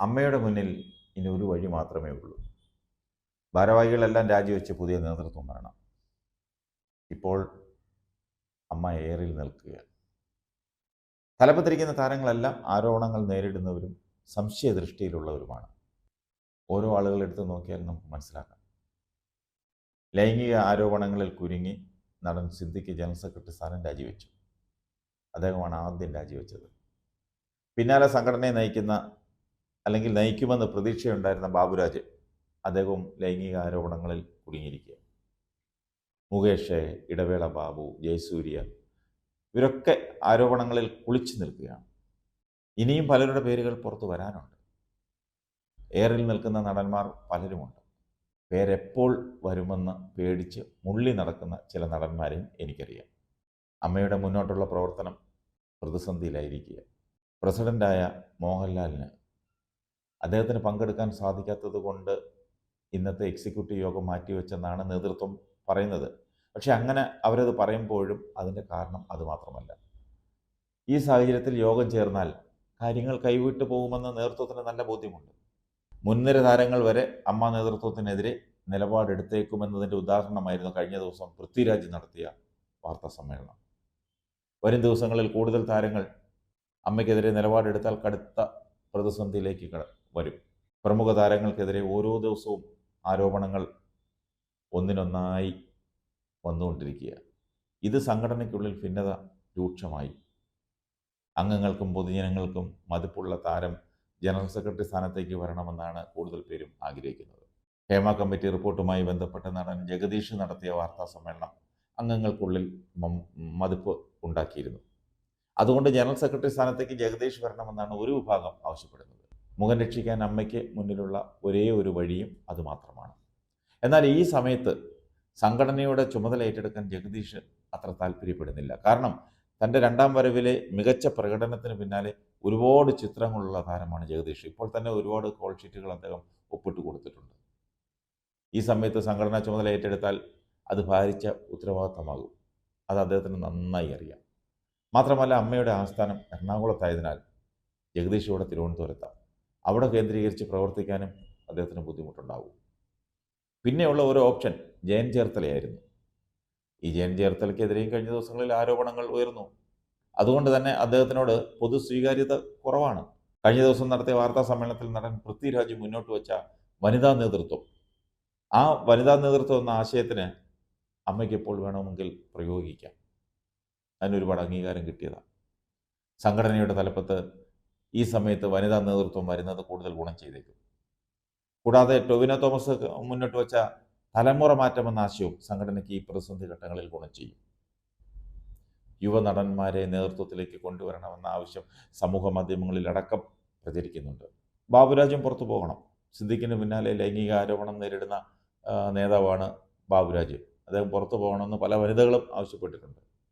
അമ്മയുടെ മുന്നിൽ ഇനി ഒരു വഴി മാത്രമേ ഉള്ളൂ. ഭാരവാഹികളെല്ലാം രാജിവെച്ച് പുതിയ നേതൃത്വം വേണം ഇപ്പോൾ അമ്മ ഏറിൽ നിൽക്കുകയാണ്. തലപ്പത്തിരിക്കുന്ന താരങ്ങളെല്ലാം ആരോപണങ്ങൾ നേരിടുന്നവരും സംശയദൃഷ്ടിയിലുള്ളവരുമാണ്. ഓരോ ആളുകളെടുത്ത് നോക്കിയാൽ നമുക്ക് മനസ്സിലാക്കാം. ലൈംഗിക ആരോപണങ്ങളിൽ കുരുങ്ങി നടൻ സിദ്ദിഖ് ജനറൽ സെക്രട്ടറി സ്ഥാനം രാജിവെച്ചു. അദ്ദേഹമാണ് ആദ്യം രാജിവെച്ചത്. പിന്നാലെ സംഘടനയെ നയിക്കുന്ന അല്ലെങ്കിൽ നയിക്കുമെന്ന് പ്രതീക്ഷയുണ്ടായിരുന്ന ബാബുരാജ് അദ്ദേഹവും ലൈംഗിക ആരോപണങ്ങളിൽ കുടുങ്ങിയിരിക്കുക മുകേഷ് ഇടവേള ബാബു ജയസൂര്യ ഇവരൊക്കെ ആരോപണങ്ങളിൽ കുളിച്ചു നിൽക്കുകയാണ്. ഇനിയും പലരുടെ പേരുകൾ പുറത്തു വരാനുണ്ട്. ഏറിൽ നിൽക്കുന്ന നടന്മാർ പലരുമുണ്ട്. പേരെപ്പോൾ വരുമെന്ന് പേടിച്ച് മുള്ളി നടക്കുന്ന ചില നടന്മാരെയും എനിക്കറിയാം. അമ്മയുടെ മുന്നോട്ടുള്ള പ്രവർത്തനം പ്രതിസന്ധിയിലായിരിക്കുക പ്രസിഡന്റായ മോഹൻലാലിന് അദ്ദേഹത്തിന് പങ്കെടുക്കാൻ സാധിക്കാത്തത് കൊണ്ട് ഇന്നത്തെ എക്സിക്യൂട്ടീവ് യോഗം മാറ്റിവെച്ചെന്നാണ് നേതൃത്വം പറയുന്നത്. പക്ഷെ അങ്ങനെ അവരത് പറയുമ്പോഴും അതിന്റെ കാരണം അതുമാത്രമല്ല ഈ സാഹചര്യത്തിൽ യോഗം ചേർന്നാൽ കാര്യങ്ങൾ കൈവിട്ടു പോകുമെന്ന് നേതൃത്വത്തിന് നല്ല ബോധ്യമുണ്ട്. മുൻനിര താരങ്ങൾ വരെ അമ്മ നേതൃത്വത്തിനെതിരെ നിലപാടെടുത്തേക്കുമെന്നതിന്റെ ഉദാഹരണമായിരുന്നു കഴിഞ്ഞ ദിവസം പൃഥ്വിരാജ് നടത്തിയ വാർത്താ സമ്മേളനം. വരും ദിവസങ്ങളിൽ കൂടുതൽ താരങ്ങൾ അമ്മയ്ക്കെതിരെ നിലപാടെടുത്താൽ കടുത്ത പ്രതിസന്ധിയിലേക്ക് കട വരും. പ്രമുഖ താരങ്ങൾക്കെതിരെ ഓരോ ദിവസവും ആരോപണങ്ങൾ ഒന്നിനൊന്നായി വന്നുകൊണ്ടിരിക്കുക ഇത് സംഘടനയ്ക്കുള്ളിൽ ഭിന്നത രൂക്ഷമായി. അംഗങ്ങൾക്കും പൊതുജനങ്ങൾക്കും മതിപ്പുള്ള താരം ജനറൽ സെക്രട്ടറി സ്ഥാനത്തേക്ക് വരണമെന്നാണ് കൂടുതൽ പേരും ആഗ്രഹിക്കുന്നത്. ഹേമ കമ്മിറ്റി റിപ്പോർട്ടുമായി ബന്ധപ്പെട്ട് നടൻ ജഗദീഷ് നടത്തിയ വാർത്താ സമ്മേളനം അംഗങ്ങൾക്കുള്ളിൽ മതിപ്പ് ഉണ്ടാക്കിയിരുന്നു. അതുകൊണ്ട് ജനറൽ സെക്രട്ടറി സ്ഥാനത്തേക്ക് ജഗദീഷ് വരണമെന്നാണ് ഒരു വിഭാഗം ആവശ്യപ്പെടുന്നത്. മുഖം രക്ഷിക്കാൻ അമ്മയ്ക്ക് മുന്നിലുള്ള ഒരേ ഒരു വഴിയും അതുമാത്രമാണ് എന്നാൽ ഈ സമയത്ത് സംഘടനയുടെ ചുമതല ഏറ്റെടുക്കാൻ ജഗദീഷ് അത്ര താല്പര്യപ്പെടുന്നില്ല. കാരണം തന്റെ രണ്ടാം വരവിലെ മികച്ച പ്രകടനത്തിന് പിന്നാലെ ഒരുപാട് ചിത്രങ്ങളുള്ള താരമാണ് ജഗദീഷ്. ഇപ്പോൾ തന്നെ ഒരുപാട് കോൾ ഷീറ്റുകൾ അദ്ദേഹം ഒപ്പിട്ട് കൊടുത്തിട്ടുണ്ട്. ഈ സമയത്ത് സംഘടനാ ചുമതല ഏറ്റെടുത്താൽ അത് ഭാരിച്ച ഉത്തരവാദിത്തമാകും. അത് അദ്ദേഹത്തിന് നന്നായി അറിയാം. മാത്രമല്ല അമ്മയുടെ ആസ്ഥാനം എറണാകുളത്തായതിനാൽ ജഗദീഷ് ഇവിടെ തിരുവനന്തപുരത്താണ്. അവിടെ കേന്ദ്രീകരിച്ച് പ്രവർത്തിക്കാനും അദ്ദേഹത്തിന് ബുദ്ധിമുട്ടുണ്ടാവും. പിന്നെയുള്ള ഒരു ഓപ്ഷൻ ജയൻ ചേർത്തലയായിരുന്നു. ഈ ജയൻ ചേർത്തലയ്ക്കെതിരെയും കഴിഞ്ഞ ദിവസങ്ങളിൽ ആരോപണങ്ങൾ ഉയർന്നു. അതുകൊണ്ട് തന്നെ അദ്ദേഹത്തിനോട് പൊതു സ്വീകാര്യത കുറവാണ്. കഴിഞ്ഞ ദിവസം നടത്തിയ വാർത്താ സമ്മേളനത്തിൽ നടൻ പൃഥ്വിരാജ് മുന്നോട്ട് വെച്ച വനിതാ നേതൃത്വം. ആ വനിതാ നേതൃത്വം എന്ന ആശയത്തിന് അമ്മയ്ക്ക് എപ്പോൾ വേണമെങ്കിൽ പ്രയോഗിക്കാം. അതിനൊരുപാട് അംഗീകാരം കിട്ടിയതാണ്. സംഘടനയുടെ തലപ്പത്ത് ഈ സമയത്ത് വനിതാ നേതൃത്വം വരുന്നത് കൂടുതൽ ഗുണം ചെയ്തേക്കും. കൂടാതെ ടൊവിന തോമസ് മുന്നോട്ട് വെച്ച തലമുറ മാറ്റം എന്ന ആശയവും സംഘടനയ്ക്ക് ഈ പ്രതിസന്ധി ഘട്ടങ്ങളിൽ ഗുണം ചെയ്യും. യുവ നടന്മാരെ നേതൃത്വത്തിലേക്ക് കൊണ്ടുവരണമെന്ന ആവശ്യം സമൂഹ മാധ്യമങ്ങളിൽ അടക്കം പ്രചരിക്കുന്നുണ്ട്. ബാബുരാജും പുറത്തു പോകണം. സിദ്ദിഖിന് പിന്നാലെ ലൈംഗിക ആരോപണം നേരിടുന്ന നേതാവാണ് ബാബുരാജ്. അദ്ദേഹം പുറത്തു പോകണമെന്ന് പല വനിതകളും ആവശ്യപ്പെട്ടിട്ടുണ്ട്.